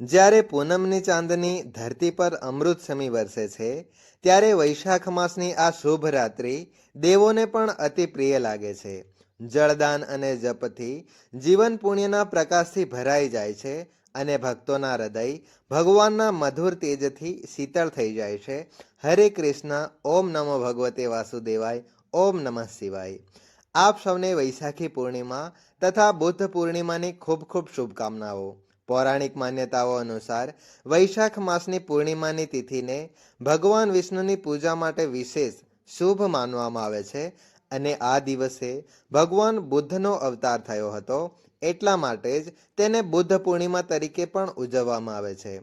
જ્યારે પૂનમની ચાંદની ધરતી પર અમૃત સમી વરસે છે, ત્યારે વૈશાખ માસની આ શુભ રાત્રિ દેવોને પણ અતિ પ્રિય લાગે છે. જળદાન અને જપથી જીવન પુણ્યના પ્રકાશથી ભરાઈ જાય છે અને ભક્તોના હૃદય ભગવાનના મધુર તેજથી શીતળ થઈ જાય છે. હરે કૃષ્ણ, ઓમ નમો ભગવતે વાસુદેવાય, ઓમ નમઃ શિવાય. આપ સૌને વૈશાખી પૂર્ણિમા તથા બુદ્ધ પૂર્ણિમાની ખૂબ ખૂબ શુભકામનાઓ. પૌરાણિક માન્યતાઓ અનુસાર વૈશાખ માસની પૂર્ણિમાની તિથિને ભગવાન વિષ્ણુની પૂજા માટે વિશેષ શુભ માનવામાં આવે છે અને આ દિવસે ભગવાન બુદ્ધનો અવતાર થયો હતો એટલા માટે જ તેને બુદ્ધ પૂર્ણિમા તરીકે પણ ઉજવવામાં આવે છે.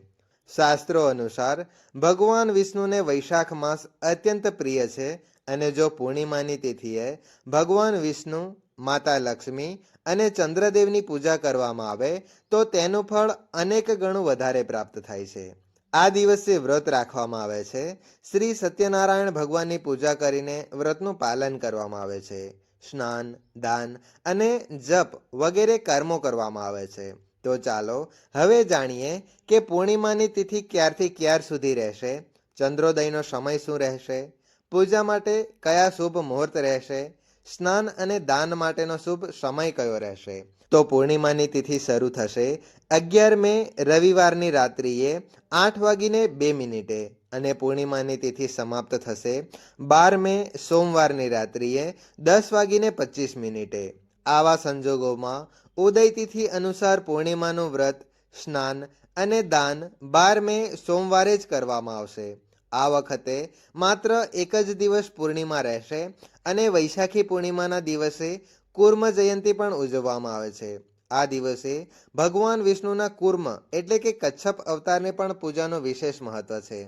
શાસ્ત્રો અનુસાર ભગવાન વિષ્ણુને વૈશાખ માસ અત્યંત પ્રિય છે અને જો પૂર્ણિમાની તિથિએ ભગવાન વિષ્ણુ માતા લક્ષ્મી અને ચંદ્રદેવની પૂજા કરવામાં આવે, તો તેનું ફળ અનેક ગણું વધારે પ્રાપ્ત થાય છે. આ દિવસે વ્રત રાખવામાં આવે છે. શ્રી સત્યનારાયણ ભગવાનની પૂજા કરીને વ્રતનું પાલન કરવામાં આવે છે. સ્નાન, દાન અને જપ વગેરે કર્મો કરવામાં આવે છે. તો ચાલો, હવે જાણીએ કે પૂર્ણિમાની તિથિ ક્યારથી ક્યાર સુધી રહેશે? ચંદ્રોદયનો સમય શું રહેશે? પૂજા માટે કયા શુભ મુહૂર્ત રહેશે? સ્નાન અને દાન માટેનો શુભ સમય કયો રહેશે? તો પૂર્ણિમાની તિથિ શરૂ થશે અગિયાર મે રવિવારની રાત્રિએ આઠ વાગીને બે મિનિટે અને પૂર્ણિમાની તિથિ સમાપ્ત થશે બાર મે સોમવારની રાત્રિએ દસ વાગીને પચીસ મિનિટે. આવા સંજોગોમાં ઉદય તિથિ અનુસાર પૂર્ણિમાનું વ્રત, સ્નાન અને દાન બાર મે સોમવારે જ કરવામાં આવશે. આ વખતે માત્ર એક જ દિવસ પૂર્ણિમા રહેશે અને વૈશાખી પૂર્ણિમાના દિવસે કુર્મ જયંતિ પણ ઉજવવામાં આવે છે. આ દિવસે ભગવાન વિષ્ણુના કુર્મ એટલે કે કચ્છપ અવતારને પણ પૂજાનું વિશેષ મહત્વ છે.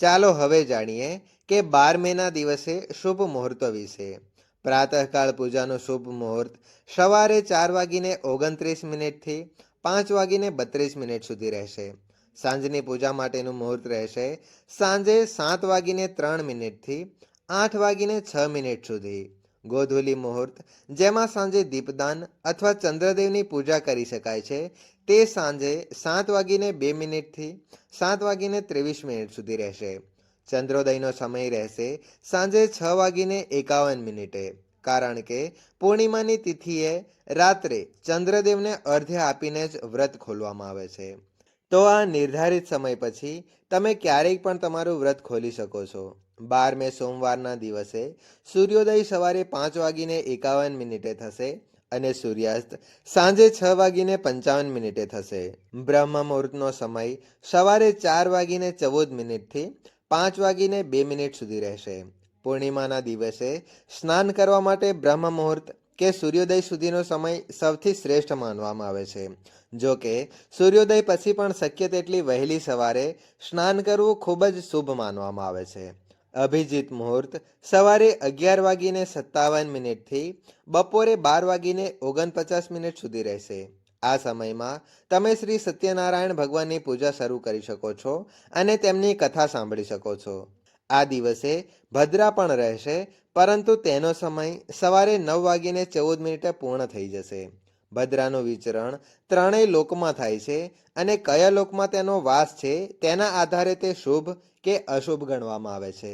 ચાલો હવે જાણીએ કે બાર મેના દિવસે શુભ મુહૂર્તો વિશે. પ્રાતઃકાળ પૂજાનો શુભ મુહૂર્ત સવારે ચાર વાગીને ઓગણત્રીસ મિનિટથી પાંચ વાગીને બત્રીસ મિનિટ સુધી રહેશે. સાંજની પૂજા માટેનું મુહૂર્ત રહેશે. સાંજે સાત વાગીને ત્રણ મિનિટથી આઠ વાગીને છ મિનિટ સુધી ગોધુલી મુહૂર્ત, જેમાં સાંજે દીપદાન અથવા ચંદ્રદેવની પૂજા કરી શકાય છે, તે સાંજે સાત વાગીને બે મિનિટથી સાત વાગીને ત્રેવીસ મિનિટ સુધી રહેશે. ચંદ્રોદયનો સમય રહેશે સાંજે છ વાગીને એકાવન મિનિટે, કારણ કે પૂર્ણિમાની તિથિએ રાત્રે ચંદ્રદેવને અર્ધ્ય આપીને જ વ્રત ખોલવામાં આવે છે. તો આ નિર્ધારિત સમય પછી તમે ક્યારેય પણ તમારું વ્રત ખોલી શકો છો. બાર મે સોમવારના દિવસે સૂર્યોદય સવારે પાંચ વાગીને એકાવન મિનિટે થશે અને સૂર્યાસ્ત સાંજે છ વાગીને પંચાવન મિનિટે થશે. બ્રહ્મ મુહૂર્તનો સમય સવારે ચાર વાગીને ચૌદ મિનિટથી પાંચ વાગીને બે મિનિટ સુધી રહેશે. પૂર્ણિમાના દિવસે સ્નાન કરવા માટે બ્રહ્મ મુહૂર્ત કે સૂર્યોદય સુધીનો સમય સૌથી શ્રેષ્ઠ માનવામાં આવે છે. જો કે, સૂર્યોદય પછી પણ શક્ય તેટલી વહેલી સવારે સ્નાન કરવું ખૂબ જ શુભ માનવામાં આવે છે. અભિજીત મુહૂર્ત સવારે અગિયાર વાગીને સત્તાવન મિનિટથી બપોરે બાર વાગીને ઓગણપચાસ મિનિટ સુધી રહેશે. આ સમયમાં તમે શ્રી સત્યનારાયણ ભગવાનની પૂજા શરૂ કરી શકો છો અને તેમની કથા સાંભળી શકો છો. આ દિવસે ભદ્રા પણ રહેશે, પરંતુ તેનો સમય સવારે નવ વાગીને ચૌદ મિનિટે પૂર્ણ થઈ જશે. ભદ્રાનું વિચરણ ત્રણેય લોકમાં થાય છે અને કયા લોકમાં તેનો વાસ છે તેના આધારે તે શુભ કે અશુભ ગણવામાં આવે છે.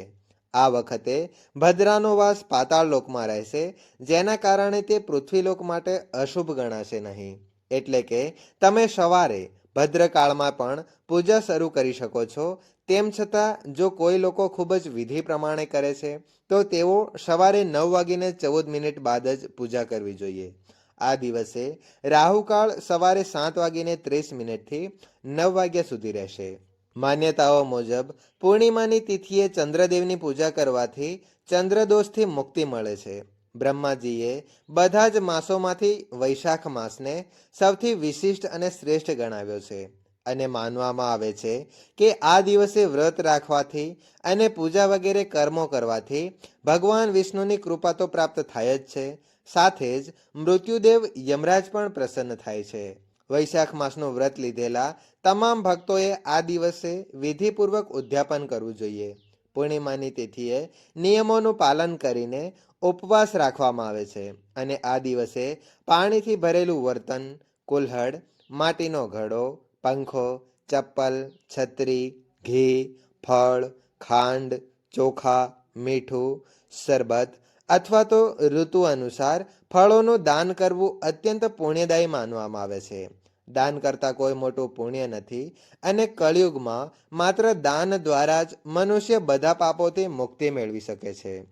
આ વખતે ભદ્રાનો વાસ પાતાળ લોકમાં રહેશે, જેના કારણે તે પૃથ્વીલોક માટે અશુભ ગણાશે નહીં. એટલે કે તમે સવારે ભદ્રકાળમાં પણ પૂજા શરૂ કરી શકો છો તેમ છતાં, જો કોઈ લોકો ખૂબ જ વિધિ પ્રમાણે કરે છે, તો તેઓ સવારે નવ વાગીને ચૌદ મિનિટ બાદ જ પૂજા કરવી જોઈએ. આ દિવસે રાહુકાળ સવારે સાત વાગીને ત્રીસ મિનિટથી નવ વાગ્યા સુધી રહેશે. માન્યતાઓ મુજબ, પૂર્ણિમાની તિથિએ ચંદ્રદેવની પૂજા કરવાથી ચંદ્રદોષથી મુક્તિ મળે છે. બ્રહ્માજીએ બધા જ માસોમાંથી વૈશાખ માસને સૌથી વિશિષ્ટ અને શ્રેષ્ઠ ગણાવ્યો છે. અને માનવામાં આવે છે કે આ દિવસે વ્રત રાખવાથી અને પૂજા વગેરે કર્મો કરવાથી ભગવાન વિષ્ણુની કૃપા તો પ્રાપ્ત થાય જ છે. સાથે જ મૃત્યુદેવ યમરાજ પણ પ્રસન્ન થાય છે. વૈશાખ માસનું વ્રત લીધેલા તમામ ભક્તોએ આ દિવસે વિધિપૂર્વક ઉદ્યાપન કરવું જોઈએ. પૂર્ણિમાની તિથિએ નિયમોનું પાલન કરીને ઉપવાસ રાખવામાં આવે છે અને આ દિવસે પાણીથી ભરેલું વર્તન કુલ્હડ માટીનો ઘડો પંખો, ચપ્પલ, છત્રી, ઘી, ફળ, ખાંડ, ચોખા, મીઠું, શરબત અથવા તો ઋતુ અનુસાર ફળોનું દાન કરવું અત્યંત પુણ્યદાયી માનવામાં આવે છે. દાન કરતા કોઈ મોટું પુણ્ય નથી અને કળિયુગમાં માત્ર દાન દ્વારા જ મનુષ્ય બધા પાપોથી મુક્તિ મેળવી શકે છે.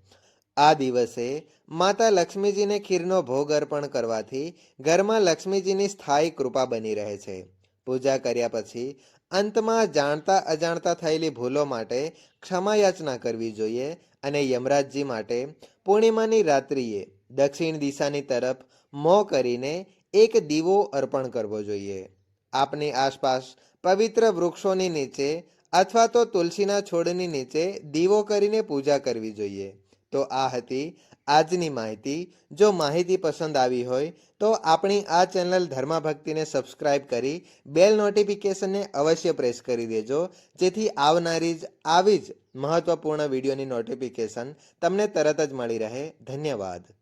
આ દિવસે માતા લક્ષ્મીજીને ખીરનો ભોગ અર્પણ કરવાથી ઘરમાં લક્ષ્મીજીની સ્થાયી કૃપા બની રહે છે. પૂજા કર્યા પછી અંતમાં જાણતા અજાણતા થયેલી ભૂલો માટે ક્ષમાયાચના કરવી જોઈએ અને યમરાજજી માટે પૂર્ણિમાની રાત્રિએ દક્ષિણ દિશાની તરફ મોં કરીને એક દીવો અર્પણ કરવો જોઈએ. આપની આસપાસ પવિત્ર વૃક્ષોની નીચે અથવા તો તુલસીના છોડની નીચે દીવો કરીને પૂજા કરવી જોઈએ. તો આ હતી આજની માહિતી. જો માહિતી પસંદ આવી હોય, તો આપણી આ ચેનલ ધર્માભક્તિને સબસ્ક્રાઇબ કરી બેલ નોટિફિકેશનને અવશ્ય પ્રેસ કરી દેજો. જેથી આવનારી જ, આવી જ મહત્વપૂર્ણ વિડીયોની નોટિફિકેશન તમને તરત જ મળી રહે. ધન્યવાદ.